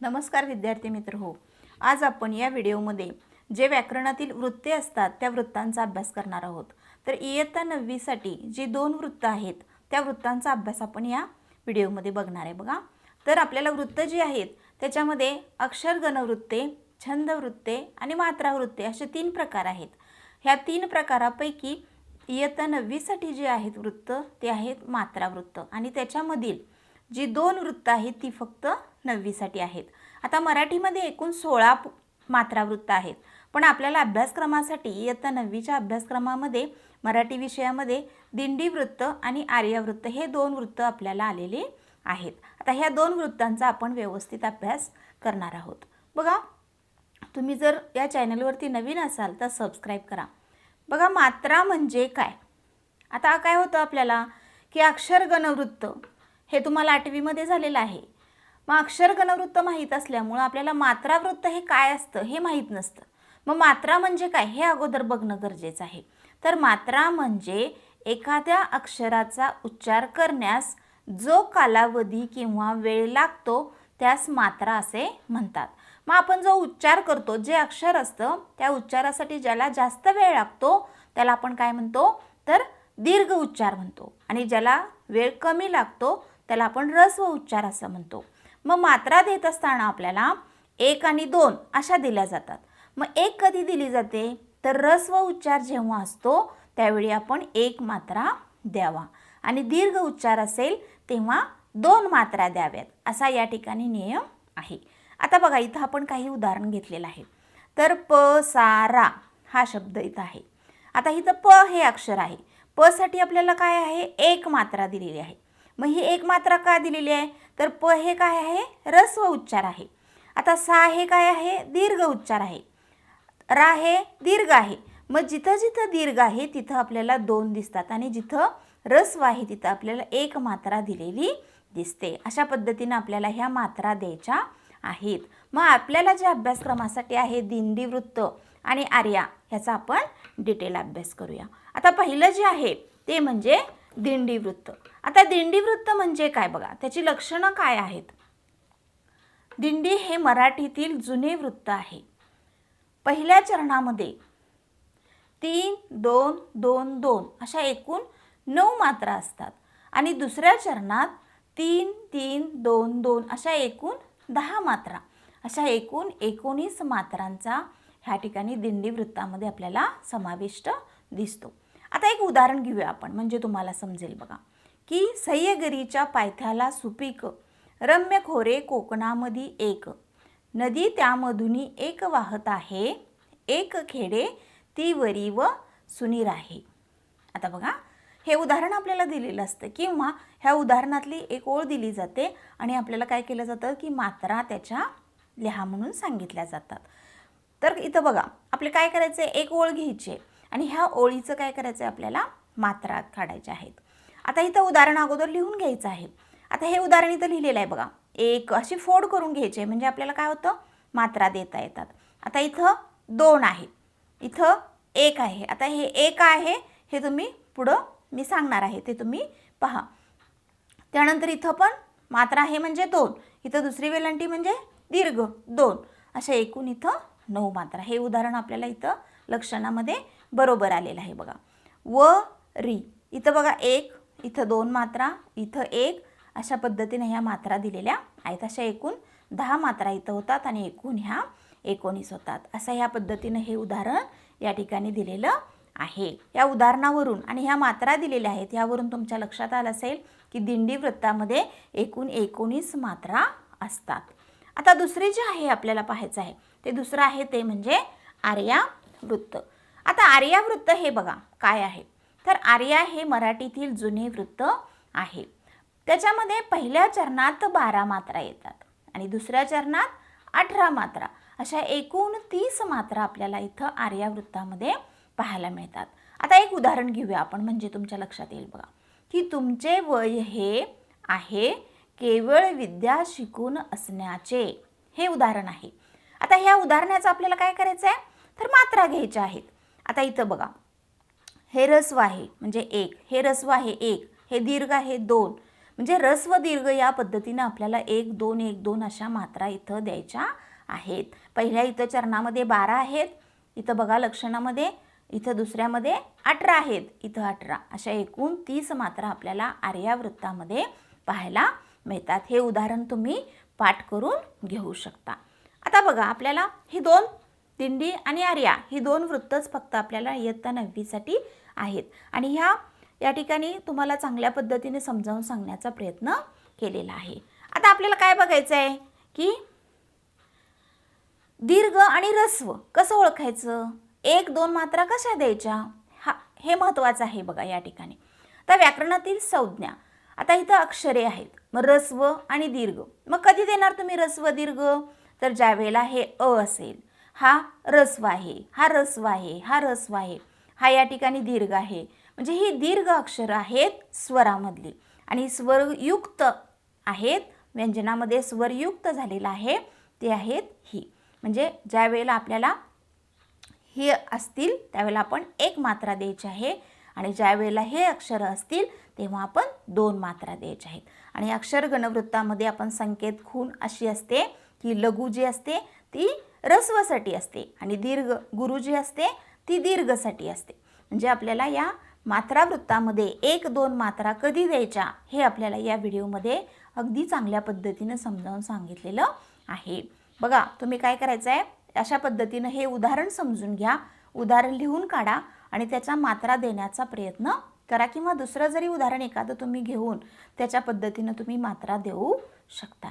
नमस्कार विद्यार्थी मित्र हो. आज आपण या व्हिडिओमध्ये जे व्याकरणातील वृत्ते असतात त्या वृत्तांचा अभ्यास करणार आहोत. तर इयत्ता नववीसाठी जी दोन वृत्त आहेत त्या वृत्तांचा अभ्यास आपण या व्हिडिओमध्ये बघणार आहे बघा. तर आपल्याला वृत्त जी आहेत त्याच्यामध्ये अक्षर गणवृत्ते छंद वृत्ते आणि मात्रा वृत्ते असे तीन प्रकार आहेत. ह्या तीन प्रकारापैकी इयत्ता नववीसाठी जे आहेत वृत्त ते आहेत मात्रा वृत्त आणि त्याच्यामधील जी दोन वृत्त आहेत ती फक्त नववीसाठी आहेत. आता मराठीमध्ये एकूण सोळा मात्रा वृत्त आहेत. पण आपल्याला अभ्यासक्रमासाठी इयत्ता नववीच्या अभ्यासक्रमामध्ये मराठी विषयामध्ये दिंडी वृत्त आणि आर्यवृत्त हे दोन वृत्त आपल्याला आलेले आहेत. आता ह्या दोन वृत्तांचा आपण व्यवस्थित अभ्यास करणार आहोत. बघा तुम्ही जर या चॅनलवरती नवीन असाल तर सबस्क्राईब करा. बघा मात्रा म्हणजे काय? आता काय होतं आपल्याला? की अक्षर गणवृत्त हे तुम्हाला आठवीमध्ये झालेलं आहे. मग अक्षर गणवृत्त माहीत असल्यामुळं आपल्याला मात्रावृत्त हे काय असतं हे माहीत नसतं. मग मात्रा म्हणजे काय हे अगोदर बघणं गरजेचं आहे. तर मात्रा म्हणजे एखाद्या अक्षराचा उच्चार करण्यास जो कालावधी किंवा वेळ लागतो त्यास मात्रा असे म्हणतात. मग आपण जो उच्चार करतो जे अक्षर असतं त्या उच्चारासाठी ज्याला जास्त वेळ लागतो त्याला आपण काय म्हणतो? तर दीर्घ उच्चार म्हणतो. आणि ज्याला वेळ कमी लागतो त्याला आपण रस्व उच्चार असं म्हणतो. मग मात्रा देत असताना आपल्याला एक आणि दोन अशा दिल्या जातात. मग एक कधी दिली जाते? तर रस्व उच्चार जेव्हा असतो त्यावेळी आपण एक मात्रा द्यावा. आणि दीर्घ उच्चार असेल तेव्हा दोन मात्रा द्याव्यात. असा या ठिकाणी नियम आहे. आता बघा इथं आपण काही उदाहरण घेतलेलं आहे. तर प सा रा हा शब्द इथं आहे. आता इथं प हे अक्षर आहे. प साठी आपल्याला काय आहे? एक मात्रा दिलेली आहे. मग ही एक मात्रा का दिलेली आहे? तर प हे काय आहे? रस्व उच्चार आहे. आता सा हे काय आहे? दीर्घ उच्चार आहे. रा हे दीर्घ आहे. मग जिथं जिथं दीर्घ आहे तिथं आपल्याला दोन दिसतात आणि जिथं रस्व आहे तिथं आपल्याला एक मात्रा दिलेली दिसते. अशा पद्धतीनं आपल्याला ह्या मात्रा द्यायच्या आहेत. मग आपल्याला जे अभ्यासक्रमासाठी आहे दिंडी वृत्त आणि आर्या ह्याचा आपण डिटेल अभ्यास करूया. आता पहिलं जे आहे ते म्हणजे दिंडी वृत्त. आता दिंडी वृत्त म्हणजे काय बघा? त्याची लक्षणं काय आहेत? दिंडी हे मराठीतील जुने वृत्त आहे. पहिल्या चरणामध्ये तीन दोन दोन दोन अशा एकूण नऊ मात्रा असतात. आणि दुसऱ्या चरणात तीन तीन दोन दोन अशा एकूण दहा मात्रा. अशा एकूण एकोणीस मात्रांचा ह्या ठिकाणी दिंडी वृत्तामध्ये आपल्याला समाविष्ट दिसतो. आता एक उदाहरण घेऊया आपण म्हणजे तुम्हाला समजेल बघा. की सह्यगिरीच्या पायथ्याला सुपीक रम्य खोरे कोकणामध्ये एक. नदी त्यामधून एक वाहत आहे एक खेडे ती वरी व सुनीर आहे. आता बघा हे उदाहरण आपल्याला दिलेलं असतं किंवा ह्या उदाहरणातली एक ओळ दिली जाते आणि आपल्याला काय केलं जातं की मात्रा त्याच्या लिहा म्हणून सांगितल्या जातात. तर इथं बघा आपले काय करायचं? आहे एक ओळ घ्यायची. आहे आणि ह्या ओळीचं काय करायचं आहे आपल्याला? मात्रा काढायच्या आहेत. आता इथं उदाहरण अगोदर लिहून घ्यायचं आहे. आता हे उदाहरण इथं लिहिलेलं आहे बघा. एक अशी फोड करून घ्यायची आहे म्हणजे आपल्याला काय होतं? मात्रा देता येतात. आता इथं दोन आहे. इथं एक आहे. आता हे एक आहे हे तुम्ही पुढं मी सांगणार आहे ते तुम्ही पहा. त्यानंतर इथं पण मात्रा आहे म्हणजे दोन. इथं दुसरी वेलांटी म्हणजे दीर्घ दोन. अशा एकूण इथं नऊ मात्रा. हे उदाहरण आपल्याला इथं लक्षणामध्ये बरोबर आलेलं आहे बघा. व री. इथं बघा एक इथं दोन मात्रा इथं एक. अशा पद्धतीने ह्या मात्रा दिलेल्या आहेत. अशा एकूण दहा मात्रा इथं होतात आणि एकूण ह्या एकोणीस होतात. असं ह्या पद्धतीनं हे उदाहरण या ठिकाणी दिलेलं आहे. या उदाहरणावरून आणि ह्या मात्रा दिलेल्या आहेत यावरून तुमच्या लक्षात आलं असेल की दिंडी वृत्तामध्ये एकूण एकोणीस मात्रा असतात. आता दुसरे जे आहे आपल्याला पाहायचं आहे ते दुसरं आहे ते म्हणजे आर्या वृत्त आता आर्या वृत्त हे बघा काय आहे? तर आर्या हे मराठीतील जुने वृत्त आहे. त्याच्यामध्ये पहिल्या चरणात बारा मात्रा येतात आणि दुसऱ्या चरणात अठरा मात्रा. अशा एकूण तीस मात्रा आपल्याला इथं आर्या वृत्तामध्ये पाहायला मिळतात. आता एक उदाहरण घेऊया आपण म्हणजे तुमच्या लक्षात येईल बघा. की तुमचे वय हे आहे केवळ विद्या शिकून असण्याचे. हे उदाहरण आहे. आता ह्या उदाहरणाचं आपल्याला काय करायचं आहे तर मात्रा घ्यायच्या आहेत. आता इथं बघा. हे रस्व आहे म्हणजे एक. हे रस्व आहे एक. हे दीर्घ आहे दोन. म्हणजे रस्व दीर्घ या पद्धतीनं आपल्याला एक दोन एक दोन अशा मात्रा इथं द्यायच्या आहेत. पहिल्या इथं चरणामध्ये बारा आहेत. इथं बघा लक्षणामध्ये. इथं दुसऱ्यामध्ये अठरा आहेत. इथं अठरा. अशा एकूण तीस मात्रा आपल्याला आर्यावृत्तामध्ये पाहायला मिळतात. हे उदाहरण तुम्ही पाठ करून घेऊ शकता. आता बघा आपल्याला ही दोन दिंडी आणि आर्या ही दोन वृत्तच फक्त आपल्याला इयत्ता नववीसाठी आहेत. आणि ह्या या ठिकाणी तुम्हाला चांगल्या पद्धतीने समजावून सांगण्याचा प्रयत्न केलेला आहे. आता आपल्याला काय बघायचं आहे की दीर्घ आणि रस्व कसं ओळखायचं? एक दोन मात्रा कशा द्यायच्या? हा हे महत्त्वाचं आहे बघा या ठिकाणी. तर व्याकरणातील संज्ञा. आता इथं अक्षरे आहेत. मग रस्व आणि दीर्घ. मग कधी देणार तुम्ही रस्व दीर्घ? तर ज्या वेळेला हे अ असेल. हा रस्व आहे हा रस्व आहे हा रस्व आहे. हा या ठिकाणी दीर्घ आहे. म्हणजे ही दीर्घ अक्षरं आहेत स्वरामधली. आणि स्वरयुक्त आहेत व्यंजनामध्ये स्वरयुक्त झालेलं आहे ते आहेत ही. म्हणजे ज्या वेळेला आपल्याला हे असतील त्यावेळेला आपण एक मात्रा द्यायची आहे. आणि ज्या वेळेला हे अक्षरं असतील तेव्हा आपण दोन मात्रा द्यायच्या आहेत. आणि अक्षर गणवृत्तामध्ये आपण संकेत खून अशी असते की लघु जी असते ती रस्वसाठी असते आणि दीर्घ गुरु जी असते ती दीर्घसाठी असते. म्हणजे आपल्याला या मात्रा वृत्तामध्ये एक दोन मात्रा कधी द्यायच्या हे आपल्याला या व्हिडिओमध्ये अगदी चांगल्या पद्धतीनं समजावून सांगितलेलं आहे. बघा तुम्ही काय करायचं आहे अशा पद्धतीनं हे उदाहरण समजून घ्या. उदाहरण लिहून काढा आणि त्याचा मात्रा देण्याचा प्रयत्न करा किंवा दुसरं जरी उदाहरण एखादं तुम्ही घेऊन त्याच्या पद्धतीनं तुम्ही मात्रा देऊ शकता.